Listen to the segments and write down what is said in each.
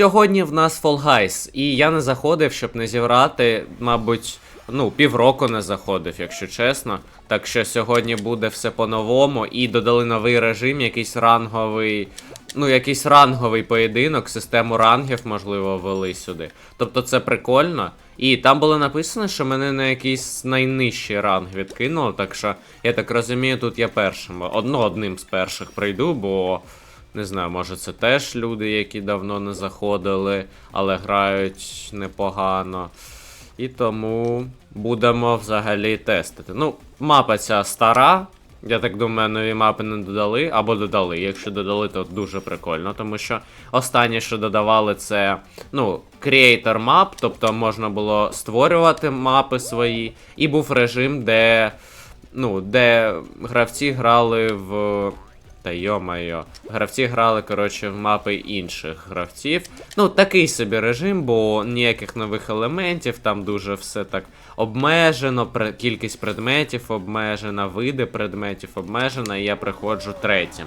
Сьогодні в нас Fall Guys, і я не заходив, щоб не зіграти, мабуть, ну, півроку не заходив, якщо чесно. Так що сьогодні буде все по-новому, і додали новий режим, якийсь ранговий. Ну, якийсь ранговий поєдинок, систему рангів, можливо, ввели сюди. Тобто це прикольно. І там було написано, що мене на якийсь найнижчий ранг відкинуло, так що, я так розумію, тут я першим. Одно одним з перших прийду, бо не знаю, може це теж люди, які давно не заходили, але грають непогано. І тому будемо взагалі тестити. Ну, мапа ця стара. Я так думаю, нові мапи не додали, або додали. Якщо додали, то дуже прикольно, тому що останнє, що додавали, це ну, creator мап, тобто можна було створювати мапи свої, і був режим, де, ну, де гравці грали в. Та йо-майо. Гравці грали, коротше, в мапи інших гравців. Ну, такий собі режим, бо ніяких нових елементів, там дуже все так обмежено, кількість предметів обмежена, види предметів обмежена, і я приходжу третім.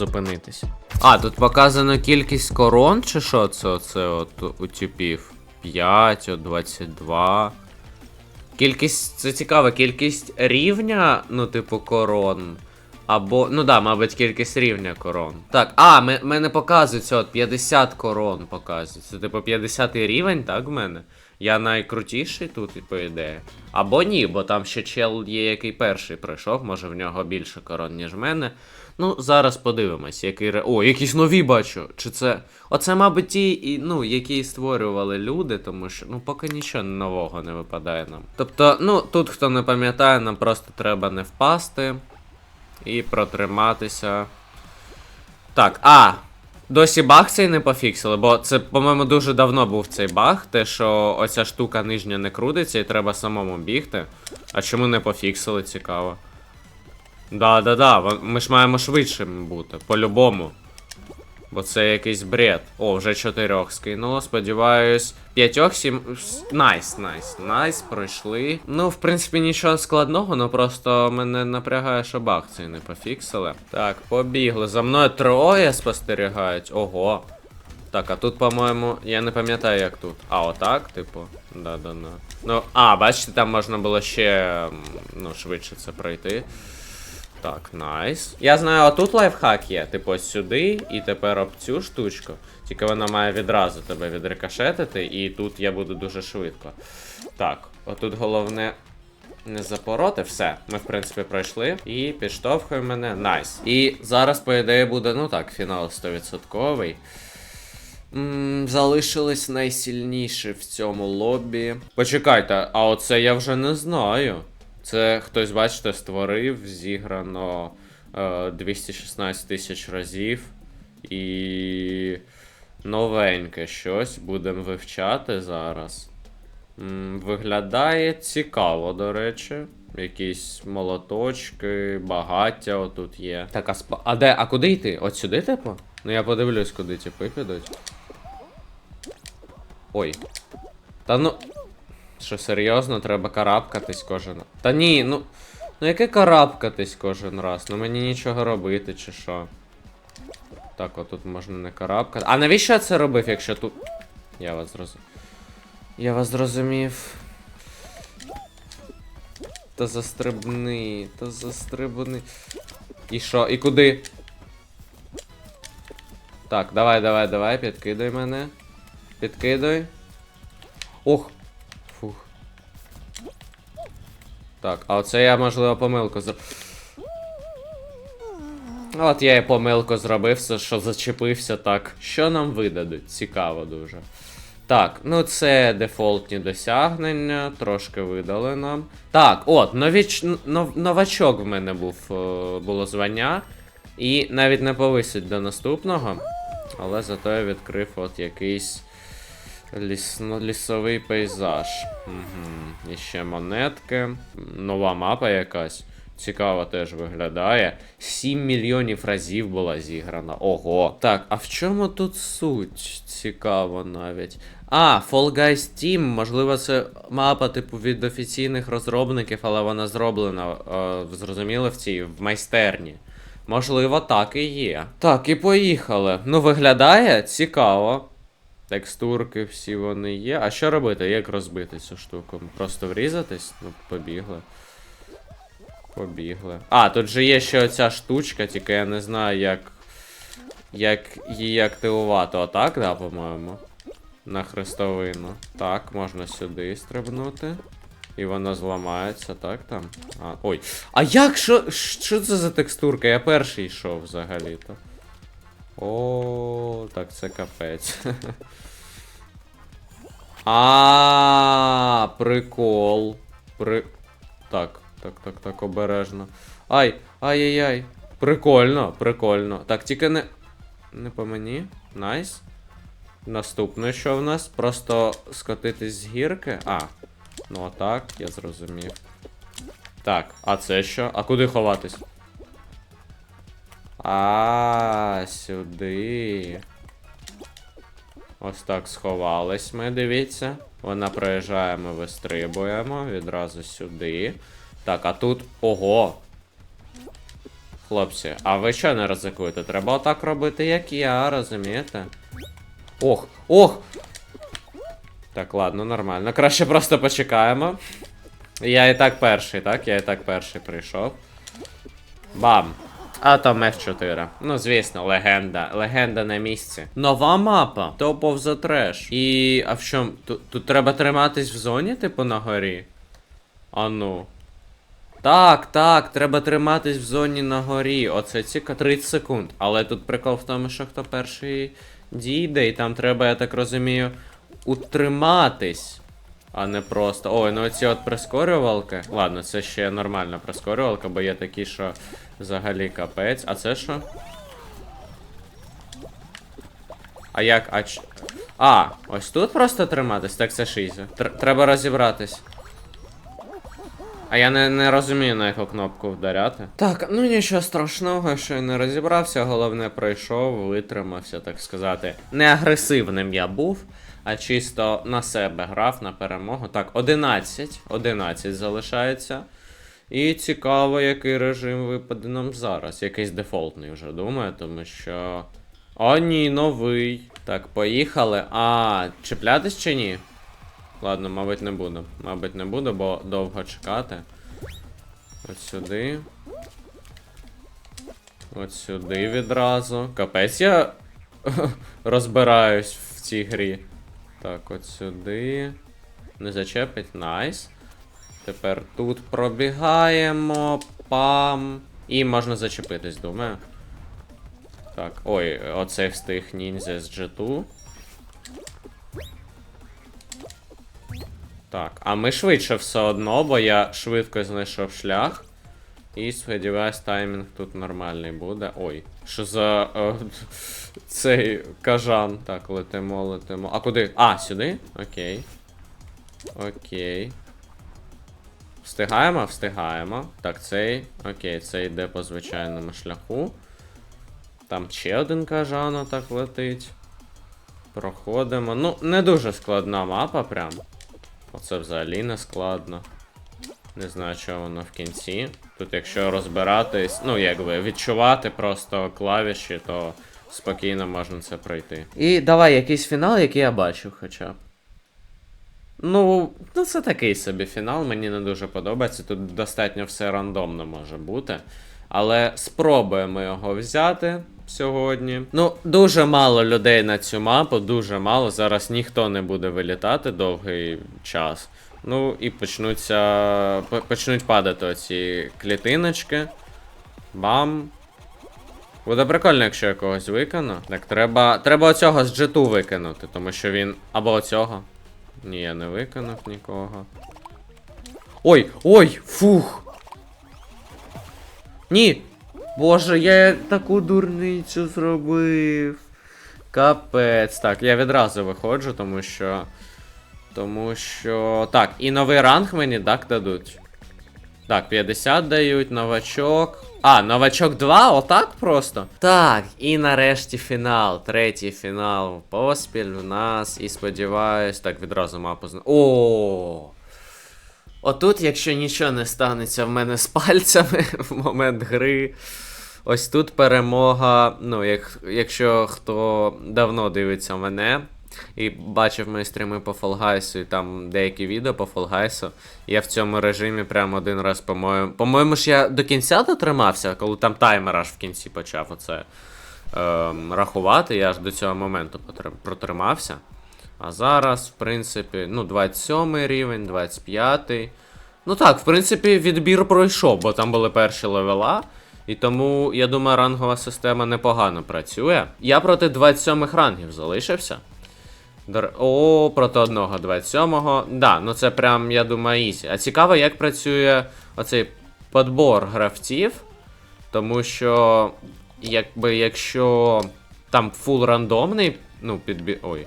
зупинитись. А, тут показано кількість корон, чи що це оце от у типів? 5, от 22. Кількість. Це цікаво, кількість рівня, ну, типу, корон. Або. Ну да, мабуть, кількість рівня корон. Так, а, ме- мене показується от 50 корон показується. Типу 50 рівень, так, в мене? Я найкрутіший тут, по ідеї. Або ні, бо там ще чел є, який перший пройшов, може в нього більше корон, ніж в мене. Ну, зараз подивимось, який ре. О, якісь нові бачу. Чи це. Оце, мабуть, ті, ну, які створювали люди, тому що ну поки нічого нового не випадає нам. Тобто, ну, тут хто не пам'ятає, нам просто треба не впасти і протриматися. Так, а. Досі баг цей не пофіксили, бо це, по-моєму, дуже давно був цей баг, те, що оця штука нижня не крутиться і треба самому бігти. А чому не пофіксили, цікаво. Да, да, да, ми ж маємо швидшим бути, по-любому. Бо це якийсь бред. О, вже чотирьох скинуло. Сподіваюсь, п'ятьох, сім. Найс, найс, найс, пройшли. Ну, в принципі, нічого складного, ну просто мене напрягає, що баг цей не пофіксили. Так, побігли. За мною троє спостерігають. Ого. Так, а тут, по-моєму, я не пам'ятаю, як тут. А, отак, типу. Да-да-да. Ну, а, бачите, там можна було ще ну, швидше це пройти. Так, найс. Я знаю, отут лайфхак є. Типу сюди, і тепер об цю штучку. Тільки вона має відразу тебе відрикошетити, і тут я буду дуже швидко. Так, отут головне. Не запороти, все. Ми, в принципі, пройшли. І підштовхує мене. Найс. І зараз, по ідеї, буде, ну так, фінал 100%. М, Залишились найсильніші в цьому лобі. Почекайте, а оце я вже не знаю. Це хтось, бачите, створив, зіграно е, 216 тисяч разів. І новеньке щось будемо вивчати зараз. Виглядає цікаво, до речі. Якісь молоточки, багаття отут є. Так, а спа. А де? А куди йти? От сюди, типу? Ну я подивлюсь, куди типи підуть. Ой. Та ну. Що серйозно, треба карабкатись кожен. Та ні, ну. Ну яке карабкатись кожен раз? Ну мені нічого робити, чи що. Так, отут можна не карабкати. А навіщо я це робив, якщо тут. Я вас зрозумів. Я вас зрозумів. Та застрибни, та застрибни. І що? І куди? Так, давай, давай, давай, підкидай мене. Підкидай. Ох. Так, а оце я, можливо, помилку зробив. От я і помилку зробив, що зачепився так. Що нам видадуть? Цікаво дуже. Так, ну це дефолтні досягнення, трошки видали нам. Так, от, новіч... нов... новачок в мене був е, було звання. І навіть не повисить до наступного. Але зато я відкрив от якийсь лісно, лісовий пейзаж. Угу. І ще монетки. Нова мапа якась. Цікаво теж виглядає. 7 мільйонів разів була зіграна. Ого. Так, а в чому тут суть? Цікаво навіть. А, Fall Guys Team, можливо, це мапа, типу, від офіційних розробників, але вона зроблена, е, зрозуміло, в цій в майстерні. Можливо, так і є. Так, і поїхали. Ну, виглядає цікаво. Текстурки всі вони є. А що робити? Як розбити цю штуку? Просто врізатись? Ну, побігли. Побігли. А, тут же є ще оця штучка, тільки я не знаю, як. Як її активувати. Отак, да, по-моєму. На хрестовину. Так, можна сюди стрибнути. І воно зламається, так там? А, ой. А як що? Що це за текстурка? Я перший йшов взагалі-то. О, так це капець. А, прикол. При. Так, так, так, так, обережно. Ай, ай-яй-яй. Прикольно, прикольно. Так, тільки не. Не по мені. Найс. Наступне, що в нас? Просто скотитись з гірки. А. Ну отак, я зрозумів. Так, а це що? А куди ховатись? А, сюди. Ось так сховались ми, дивіться. Вона проїжджає, ми вистрибуємо відразу сюди. Так, а тут. Ого! Хлопці, а ви що не ризикуєте? Треба отак робити, як я, розумієте? Ох, ох! Так, ладно, нормально. Краще просто почекаємо. Я і так перший, так? Я і так перший прийшов. Бам! Атом F4. Ну, звісно, легенда. Легенда на місці. Нова мапа. Of the Trash. І. А в чому? Тут, тут треба триматись в зоні, типу, на горі? А ну. Так, так, треба триматись в зоні на горі. Оце ціка 30 секунд. Але тут прикол в тому, що хто перший дійде, і там треба, я так розумію, утриматись. А не просто. Ой, ну оці от прискорювалки. Ладно, це ще нормальна прискорювалка, бо є такі, що взагалі капець. А це що? А як? А ч... А, ось тут просто триматись? Так це шиза. Тр- треба розібратись. А я не, не розумію, на яку кнопку вдаряти. Так, ну нічого страшного, що я не розібрався, головне пройшов, витримався, так сказати. Не агресивним я був, а чисто на себе грав на перемогу. Так, 11. 11 залишається. І цікаво, який режим випаде нам зараз. Якийсь дефолтний вже думаю, тому що. О, ні, новий. Так, поїхали. А, чіплятись чи ні? Ладно, мабуть, не буду. Мабуть, не буду, бо довго чекати. От сюди. От сюди відразу. Капець я розбираюсь в цій грі. Так, от сюди. Не зачепить, найс. Тепер тут пробігаємо. Пам. І можна зачепитись, думаю. Так, ой, оцей встиг ніндзя з G2. Так, а ми швидше все одно, бо я швидко знайшов шлях. І сподіваюсь, таймінг тут нормальний буде. Ой, що за е, цей кажан. Так, летимо, летимо. А куди? А, сюди? Окей. Окей. Встигаємо? Встигаємо. Так, цей. Окей, цей йде по звичайному шляху. Там ще один кажан отак летить. Проходимо. Ну, не дуже складна мапа прям. Оце взагалі не складно. Не знаю, що воно в кінці. Тут, якщо розбиратись, ну якби відчувати просто клавіші, то спокійно можна це пройти. І давай якийсь фінал, який я бачив хоча б. Ну, ну це такий собі фінал, мені не дуже подобається. Тут достатньо все рандомно може бути. Але спробуємо його взяти сьогодні. Ну, дуже мало людей на цю мапу, дуже мало. Зараз ніхто не буде вилітати довгий час. Ну і почнуться. Почнуть падати оці клітиночки. Бам. Буде прикольно, якщо я когось викину. Так, треба. Треба оцього з джету викинути, тому що він. Або оцього. Ні, я не викинув нікого. Ой, ой, фух. Ні. Боже, я таку дурницю зробив. Капець. Так, я відразу виходжу, тому що. Тому що. Так, і новий ранг мені так дадуть. Так, 50 дають, новачок. А, новачок 2, отак просто. Так, і нарешті фінал. Третій фінал поспіль у нас. І сподіваюсь, так відразу мапу зна. О! Отут, якщо нічого не станеться в мене з пальцями в момент гри. Ось тут перемога. Ну, як, якщо хто давно дивиться мене і бачив мої стріми по Guys і там деякі відео по Guys, я в цьому режимі прямо один раз, по-моєму. По-моєму ж я до кінця дотримався, коли там таймер аж в кінці почав оце ем, рахувати, я аж до цього моменту протримався. А зараз, в принципі, ну, 27 рівень, 25. Ну так, в принципі, відбір пройшов, бо там були перші левела. І тому, я думаю, рангова система непогано працює. Я проти 27 рангів залишився. Дор... О, проти одного 27-го. Да, ну це прям, я думаю, ізі. А цікаво, як працює оцей подбор гравців. Тому що, якби, якщо там фул рандомний, ну, підбі. Ой.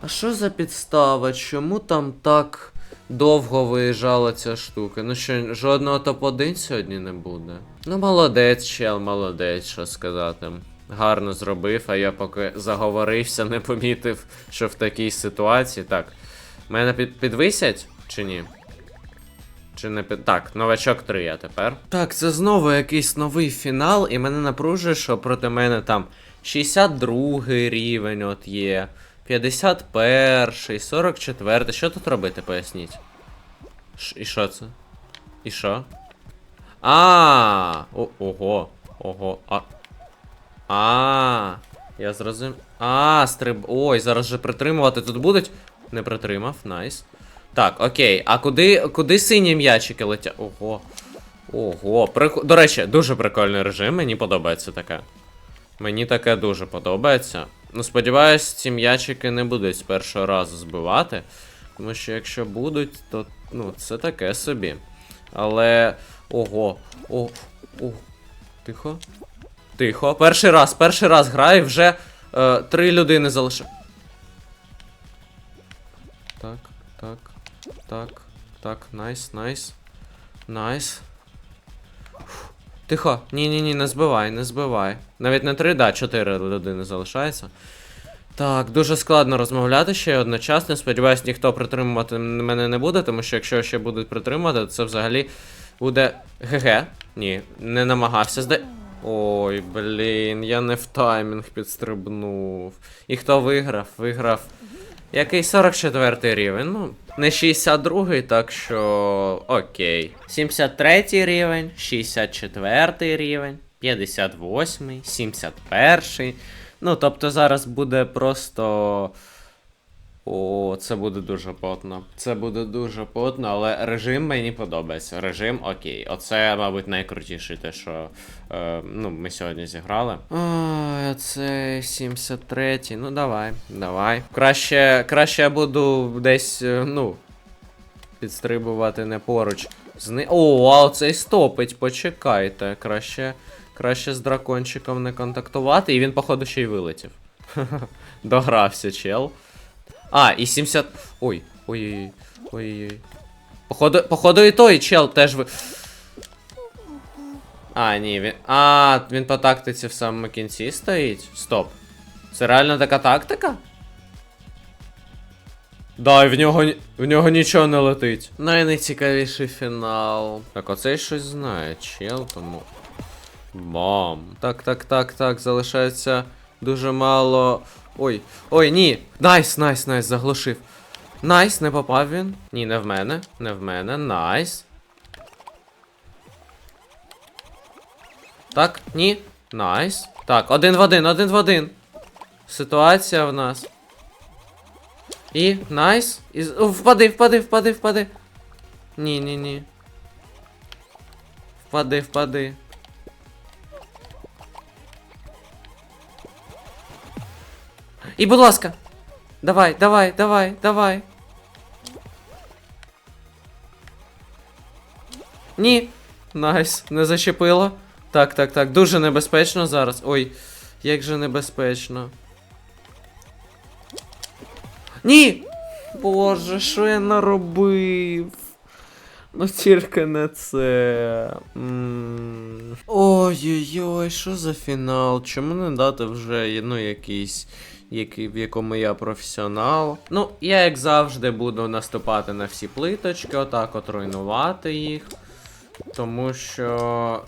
А що за підстава? Чому там так довго виїжджала ця штука? Ну що, жодного топ-1 сьогодні не буде? Ну, молодець, чел, молодець, що сказати. Гарно зробив, а я поки заговорився, не помітив, що в такій ситуації. Так. Мене під, підвисять чи ні? Чи не під. Так, новачок 3 я тепер. Так, це знову якийсь новий фінал, і мене напружує, що проти мене там 62 рівень от є. 51, 44. Що тут робити, поясніть? Ш- і що це? І що? А, о, ого, ого, а. А, я зрозумів. А, стриб. Ой, зараз же притримувати тут будуть. Не притримав, найс. Так, окей. А куди, куди сині м'ячики летять? Ого. Ого. Прик... До речі, дуже прикольний режим, мені подобається таке. Мені таке дуже подобається. Ну, сподіваюсь, ці м'ячики не будуть з першого разу збивати. Тому що якщо будуть, то ну, це таке собі. Але. Ого. О. О. Тихо. Тихо. Перший раз, перший раз граю, вже е, три людини залишаю. Так, так, так, так, найс, найс. Найс. Фух. Тихо. Ні-ні-ні, не збивай, не збивай. Навіть не три, да, чотири людини залишається. Так, дуже складно розмовляти ще одночасно. Сподіваюсь, ніхто притримувати мене не буде, тому що якщо ще будуть притримувати, то це взагалі буде ГГ. Ні, не намагався зда. Ой, блін, я не в таймінг підстрибнув. І хто виграв? Виграв. Який 44 рівень? Ну, не 62, так що. Окей. 73 рівень, 64 рівень, 58, 71. Ну, тобто зараз буде просто. О, це буде дуже потно. Це буде дуже потно, але режим мені подобається. Режим окей. Оце, мабуть, найкрутіше те, що е, ну, ми сьогодні зіграли. Ой, це 73. Ну давай, давай. Краще, краще я буду десь, е, ну, підстрибувати не поруч. З. О, а оцей стопить, почекайте. Краще, краще з дракончиком не контактувати. І він, походу, ще й вилетів. Догрався, чел. А, і 70. Ой, ой-ой-ой. Ой-ой-ой. Походу, походу і той чел теж ви. А, ні, він. А, він по тактиці в самому кінці стоїть. Стоп. Це реально така тактика? Да, і в нього, в нього нічого не летить. Найнецікавіший фінал. Так, оцей щось знає, чел, тому. Бам. Так, так, так, так, залишається дуже мало. Ой, ой, ні. Найс, найс, найс, заглушив. Найс, не попав він. Ні, не в мене. Не в мене. Найс. Так, ні. Найс. Так, один в один, один в один. Ситуація в нас. І найс. І... Впади, впади, впади, впади. Ні, ні, ні. Впади, впади. І, будь ласка. Давай, давай, давай, давай. Ні. Найс, не зачепило. Так, так, так. Дуже небезпечно зараз. Ой. Як же небезпечно. Ні! Боже, що я наробив? Ну тільки не це. Ой-ой-ой, що за фінал? Чому не дати вже ну, якийсь, який, в якому я професіонал? Ну, я як завжди буду наступати на всі плиточки, отак от руйнувати їх. Тому що.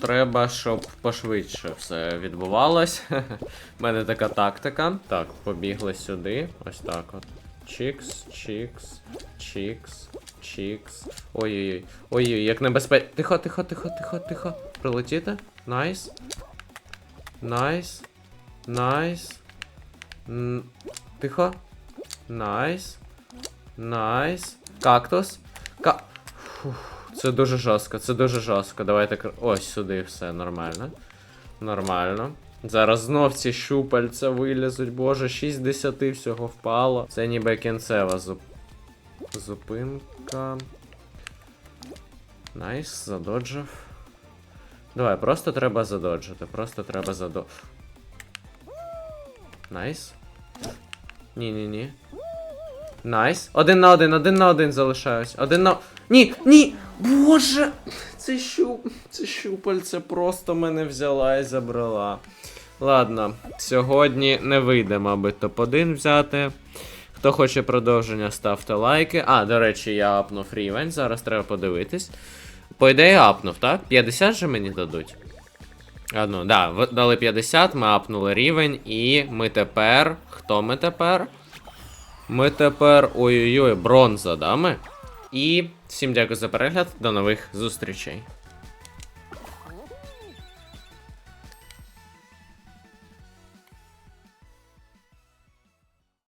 Треба, щоб пошвидше все відбувалось. У мене така тактика. Так, побігли сюди. Ось так от. Чікс, чікс, чікс, чікс. Ой-ой-ой. Ой-ой, як небезпечно. Тихо, тихо, тихо, тихо, тихо. Прилетіти. Найс. Найс. Найс. Тихо. Найс. Найс. Кактус. Ка. Це дуже жорстко, це дуже жорстко. Давайте ось сюди все нормально. Нормально. Зараз знов ці щупальця вилізуть, боже, 6 10 всього впало. Це ніби кінцева зуп... зупинка. Найс, задоджив. Давай, просто треба задоджити, просто треба задо. Найс. Ні-ні-ні. Найс. Один на один, один на один залишаюсь. Один на. Ні, ні! Боже! Це щуп. Це щупальце просто мене взяла і забрала. Ладно, сьогодні не вийде, мабуть, топ-1 взяти. Хто хоче продовження, ставте лайки. А, до речі, я апнув рівень, зараз треба подивитись. По ідеї апнув, так? 50 же мені дадуть. А, ну, да, дали 50, ми апнули рівень, і ми тепер. Хто ми тепер? Ми тепер. Ой-ой-ой, бронза, да ми? І всім дякую за перегляд, до нових зустрічей.